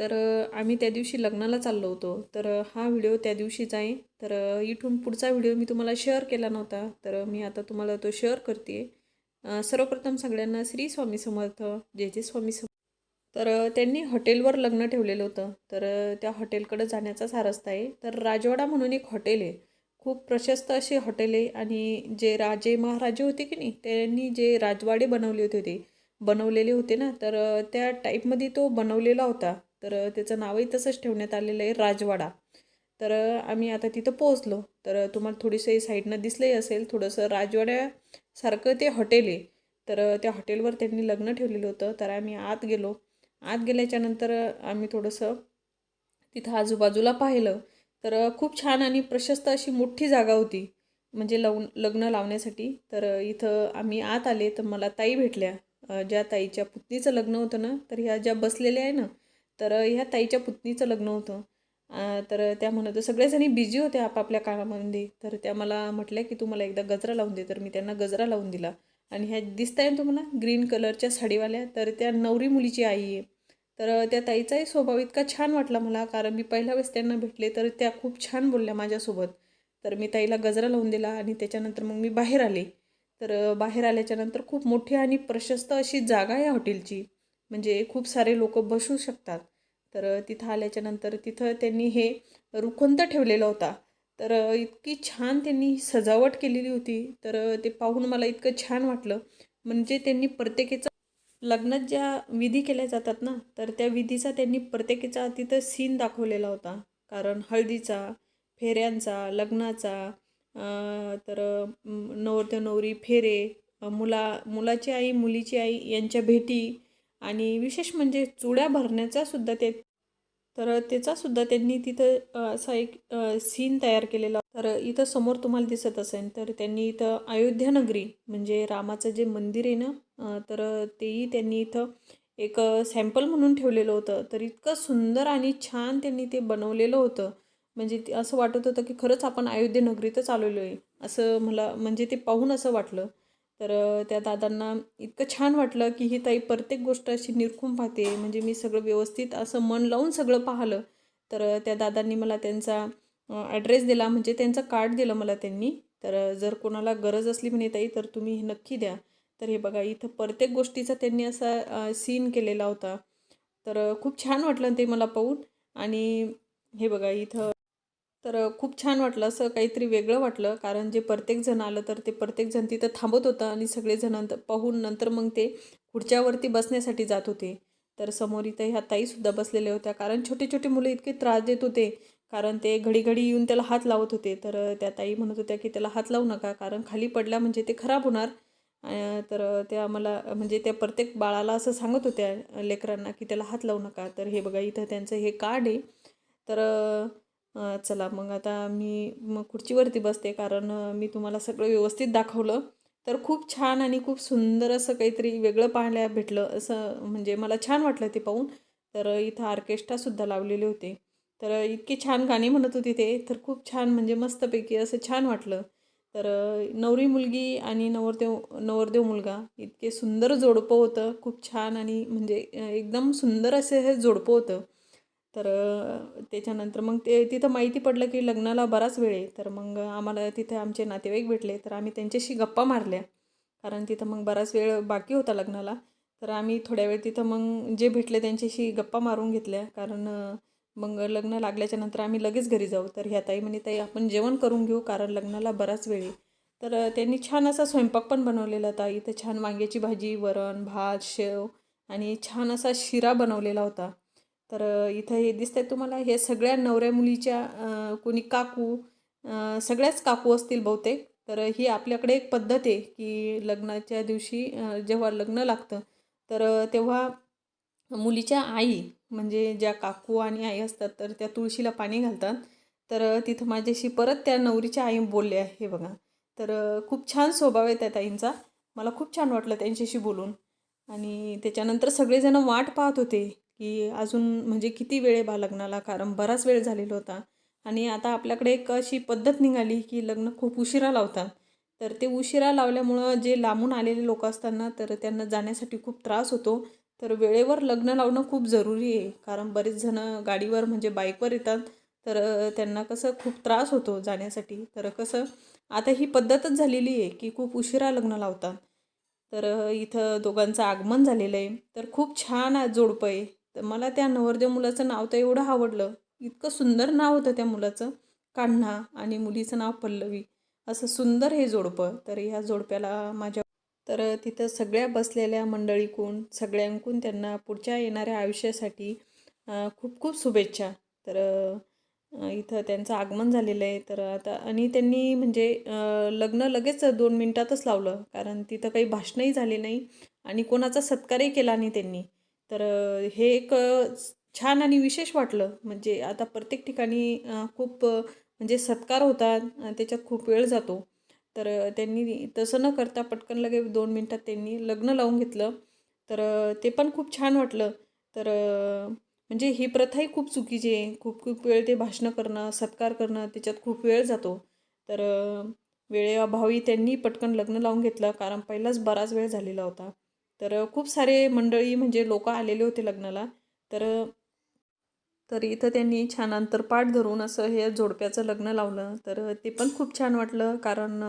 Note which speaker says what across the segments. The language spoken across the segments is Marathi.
Speaker 1: तर आम्ही त्या दिवशी लग्नाला चाललो होतो. तर हा व्हिडिओ त्या दिवशीचा आहे. तर इथून पुढचा व्हिडिओ मी तुम्हाला शेअर केला नव्हता. तर मी आता तुम्हाला तो शेअर करते सर्वप्रथम सगळ्यांना श्री स्वामी समर्थ जे जे स्वामी समर्थ तर त्यांनी हॉटेलवर लग्न ठेवलेलं होतं. तर त्या हॉटेलकडे जाण्याचाच हा रस्ता आहे. तर राजवाडा म्हणून एक हॉटेल आहे. खूप प्रशस्त असे हॉटेल आहे. आणि जे राजे महाराजे होते की नाही त्यांनी जे राजवाडे बनवले होते ते बनवलेले होते ना तर त्या टाईपमध्ये तो बनवलेला होता. तर त्याचं नावही तसंच ठेवण्यात आलेलं आहे राजवाडा. तर आम्ही आता तिथं पोहोचलो. तर तुम्हाला थोडीशी साईडनं दिसलंही असेल थोडंसं राजवाड्यासारखं ते हॉटेल आहे. तर त्या हॉटेलवर त्यांनी लग्न ठेवलेलं होतं तर आम्ही आत गेलो. आत गेल्याच्यानंतर आम्ही थोडंसं तिथं आजूबाजूला पाहिलं. तर खूप छान आणि प्रशस्त अशी मोठी जागा होती म्हणजे लव लग्न लावण्यासाठी. तर इथं आम्ही आत आले तर मला ताई भेटल्या. ज्या ताईच्या पुतणीचं लग्न होतं ना तर ह्या ज्या बसलेल्या आहे ना तर ह्या ताईच्या पुतणीचं लग्न होतं. तर त्या म्हणत होत्या- सगळेजणी बिझी होत्या आपापल्या कामामध्ये. तर त्या मला म्हटल्या की तू मला एकदा गजरा लावून दे. तर मी त्यांना गजरा लावून दिला. आणि ह्या दिसत ना तुम्हाला ग्रीन कलरच्या साडीवाल्या. तर त्या नवरी मुलीची आई आहे. तर त्या ताईचाही स्वभाव इतका छान वाटला मला कारण मी पहिल्या वेळेस त्यांना भेटले तर त्या खूप छान बोलल्या माझ्यासोबत. तर मी ताईला गजरा लावून दिला आणि त्याच्यानंतर मग मी बाहेर आले. तर बाहेर आल्याच्यानंतर खूप मोठी आणि प्रशस्त अशी जागा आहे हॉटेलची. म्हणजे खूप सारे लोक बसू शकतात. तर तिथं आल्याच्यानंतर तिथं त्यांनी हे रुखवंत ठेवलेला होता. तर इतकी छान त्यांनी सजावट केलेली होती. तर ते पाहून मला इतकं छान वाटलं. म्हणजे त्यांनी प्रत्येकीचा लग्नात ज्या विधी केल्या जातात ना तर त्या विधीचा त्यांनी प्रत्येकीचा तिथं सीन दाखवलेला होता. कारण हळदीचा फेऱ्यांचा लग्नाचा तर अं, नवरदेव नवरी फेरे मुला मुलाची आई मुलीची आई यांच्या भेटी आणि विशेष म्हणजे चुड्या भरण्याचा सुद्धा ते तर त्याचा सुद्धा त्यांनी तिथं असा एक सीन तयार केलेला. तर इथं समोर तुम्हाला दिसत असेल तर त्यांनी इथं अयोध्या नगरी म्हणजे रामाचं जे मंदिर आहे ना तर तेही त्यांनी इथं एक सॅम्पल म्हणून ठेवलेलं होतं. तर इतकं सुंदर आणि छान त्यांनी ते बनवलेलं होतं. म्हणजे ते असं वाटत होतं की खरंच आपण अयोध्या नगरीतच आलेलो आहे. असं मला म्हणजे ते पाहून असं वाटलं. तर त्या दादांना इतकं छान वाटलं की ही ताई प्रत्येक गोष्ट अशी निरखून पाहते. म्हणजे मी सगळं व्यवस्थित असं मन लावून सगळं पाहिलं. तर त्या दादांनी मला त्यांचा ॲड्रेस दिला. म्हणजे त्यांचं कार्ड दिलं मला त्यांनी. तर जर कोणाला गरज असली म्हणे ताई तर तुम्ही हे नक्की द्या. तर हे बघा इथं प्रत्येक गोष्टीचा त्यांनी असा सीन केलेला होता. तर खूप छान वाटलं ते मला पाहून. आणि हे बघा इथं तर खूप छान वाटलं असं काहीतरी वेगळं वाटलं. कारण जे प्रत्येकजण आलं तर ते प्रत्येकजण तिथं थांबत होतं आणि सगळेजण पाहून नंतर मग ते खुर्च्यावरती बसण्यासाठी जात होते. तर समोर इथं ह्या ताईसुद्धा बसलेल्या होत्या. कारण छोटे छोटे मुलं इतके त्रास देत होते. कारण ते घडी घडी येऊन त्याला हात लावत होते. तर त्या ताई म्हणत होत्या की त्याला हात लावू नका. कारण खाली पडल्या म्हणजे ते खराब होणार. तर त्या मला म्हणजे त्या प्रत्येक बाळाला असं सांगत होत्या लेकरांना की त्याला हात लावू नका. तर हे बघा इथं त्यांचं हे कार्ड आहे. तर चला मग आता मी मग खुर्चीवरती बसते कारण मी तुम्हाला सगळं व्यवस्थित दाखवलं. तर खूप छान आणि खूप सुंदर असं काहीतरी वेगळं पाहायला भेटलं. असं म्हणजे मला छान वाटलं ते पाहून. तर इथं ऑर्केस्ट्रासुद्धा लावलेले होते. तर इतके इतकी छान गाणी म्हणत होती ते. तर खूप छान म्हणजे मस्तपैकी असं छान वाटलं. तर नवरी मुलगी आणि नवरदेव नवरदेव मुलगा इतके सुंदर जोडपं होतं. खूप छान आणि म्हणजे एकदम सुंदर असं हे जोडपं होतं. तर त्याच्यानंतर मग ते तिथं माहिती पडलं की लग्नाला बराच वेळ आहे. तर मग आम्हाला तिथे आमचे नातेवाईक भेटले. तर आम्ही त्यांच्याशी गप्पा मारल्या. कारण तिथं मग बराच वेळ बाकी होता लग्नाला. तर आम्ही थोड्या वेळ तिथं मग जे भेटले त्यांच्याशी गप्पा मारून घेतल्या. कारण मग लग्न लागल्याच्या नंतर आम्ही लगेच घरी जाऊ. तर ह्या ताई म्हणे ताई आपण जेवण करून घेऊ कारण लग्नाला बराच वेळ आहे. तर त्यांनी छान असा स्वयंपाक पण बनवलेला ताई. इथं छान वांग्याची भाजी वरण भात शेव आणि छान असा शिरा बनवलेला होता. तर इथं हे दिसतंय तुम्हाला हे सगळ्या नवऱ्या मुलीच्या कोणी काकू सगळ्याच काकू असतील बहुतेक. तर ही आपल्याकडे एक पद्धत आहे की लग्नाच्या दिवशी जेव्हा लग्न लागतं तर तेव्हा मुलीच्या आई म्हणजे ज्या काकू आणि आई असतात तर त्या तुळशीला पाणी घालतात. तर तिथं माझ्याशी परत त्या नवरीच्या आई बोलल्या हे बघा. तर खूप छान स्वभाव आहे त्या ताईंचा. मला खूप छान वाटलं त्यांच्याशी बोलून. आणि त्याच्यानंतर सगळेजण वाट पाहत होते. की अजून म्हणजे किती वेळ आहे बा लग्नाला? कारण बराच वेळ झालेला होता. आणि आता आपल्याकडे एक अशी पद्धत निघाली की लग्न खूप उशिरा लावतात. तर ते उशिरा लावल्यामुळं जे लांबून आलेले लोक असतात ना तर त्यांना जाण्यासाठी खूप त्रास होतो. तर वेळेवर लग्न लावणं खूप जरुरी आहे. कारण बरेच जण गाडीवर म्हणजे बाईकवर येतात. तर त्यांना कसं खूप त्रास होतो जाण्यासाठी. तर कसं आता ही पद्धतच झालेली आहे की खूप उशिरा लग्न लावतात. तर इथं दोघांचं आगमन झालेलं आहे. तर खूप छान आहे जोडपं आहे. तर मला त्या नवरदेव मुलाचं नाव तर एवढं आवडलं. इतकं सुंदर नाव होतं त्या मुलाचं. कान्हा आणि मुलीचं नाव पल्लवी. असं सुंदर हे जोडपं. तर ह्या जोडप्याला माझ्या तर तिथं सगळ्या बसलेल्या मंडळीकून सगळ्यांकून त्यांना पुढच्या येणाऱ्या आयुष्यासाठी खूप खूप शुभेच्छा. तर इथं त्यांचं आगमन झालेलं आहे. तर आता आणि त्यांनी म्हणजे लग्न लगेच दोन मिनटातच लावलं. कारण तिथं काही भाषणही झाले नाही. आणि कोणाचा सत्कारही केला नाही त्यांनी. तर हे एक छान आणि विशेष वाटलं. म्हणजे आता प्रत्येक ठिकाणी खूप म्हणजे सत्कार होतात त्याच्यात खूप वेळ जातो. तर त्यांनी तसं न करता पटकन लगे दोन मिनटात त्यांनी लग्न लावून घेतलं. तर ते पण खूप छान वाटलं. तर म्हणजे ही प्रथाही खूप चुकीची आहे. खूप खूप वेळ ते भाषणं करणं सत्कार करणं त्याच्यात खूप वेळ जातो. तर वेळेअभावी त्यांनी पटकन लग्न लावून घेतलं. कारण पहिलाच बराच वेळ झालेला होता. तर खूप सारे मंडळी म्हणजे लोक आलेले होते लग्नाला. तर तर इथं त्यांनी छान अंतरपाठ धरून असं हे जोडप्याचं लग्न लावलं. तर ते पण खूप छान वाटलं कारण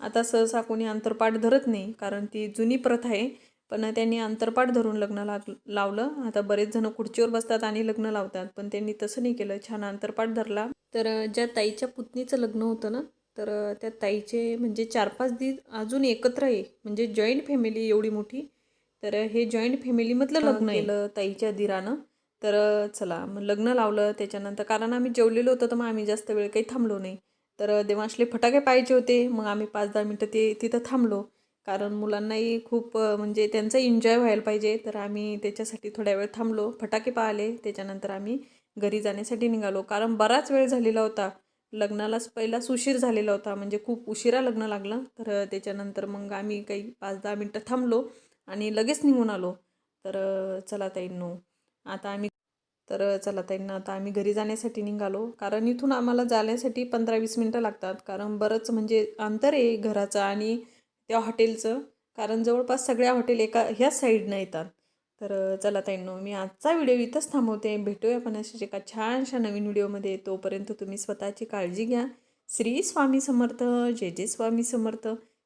Speaker 1: आता सहसा कोणी अंतरपाठ धरत नाही कारण ती जुनी प्रथा आहे. पण त्यांनी अंतरपाठ धरून लग्न लाग लावलं. आता बरेच जण खुर्चीवर बसतात आणि लग्न लावतात. पण त्यांनी तसं नाही केलं. छान अंतरपाठ धरला. तर ज्या ताईच्या पुतणीचं लग्न होतं ना तर त्या ताईचे म्हणजे चार पाच दिवस अजून एकत्र आहे. म्हणजे जॉईंट फॅमिली एवढी मोठी. तर हे जॉईंट फॅमिलीमधलं लग्न केलं ताईच्या दिरानं. तर चला मग लग्न लावलं त्याच्यानंतर कारण आम्ही जेवलेलो होतो तर मग आम्ही जास्त वेळ काही थांबलो नाही. तर देवांशले फटाके पाहिजे होते मग आम्ही पाच दहा मिनटं ते तिथं थांबलो. कारण मुलांनाही खूप म्हणजे त्यांचा एन्जॉय व्हायला पाहिजे. तर आम्ही त्याच्यासाठी थोड्या वेळ थांबलो फटाके पाहिले. त्याच्यानंतर आम्ही घरी जाण्यासाठी निघालो. कारण बराच वेळ झालेला होता. लग्नालाच पहिलाच उशीर झालेला होता. म्हणजे खूप उशिरा लग्न लागलं. तर त्याच्यानंतर मग आम्ही काही पाच दहा मिनटं थांबलो. आणि लगेच निघून आलो. तर चला ताईंनो आता आम्ही तर चला ताईंना आता आम्ही घरी जाण्यासाठी निघालो. कारण इथून आम्हाला जाण्यासाठी पंधरा वीस मिनटं लागतात. कारण बरंच म्हणजे अंतर आहे घराचं आणि त्या हॉटेलचं. कारण जवळपास सगळ्या हॉटेल एका ह्याच साईडनं येतात. तर चला ताईंनो मी आजचा व्हिडिओ इथंच थांबवते. भेटूया पण अशाच एका छानशा नवीन व्हिडिओमध्ये. तोपर्यंत तुम्ही स्वतःची काळजी घ्या. श्री स्वामी समर्थ. जय जय स्वामी समर्थ.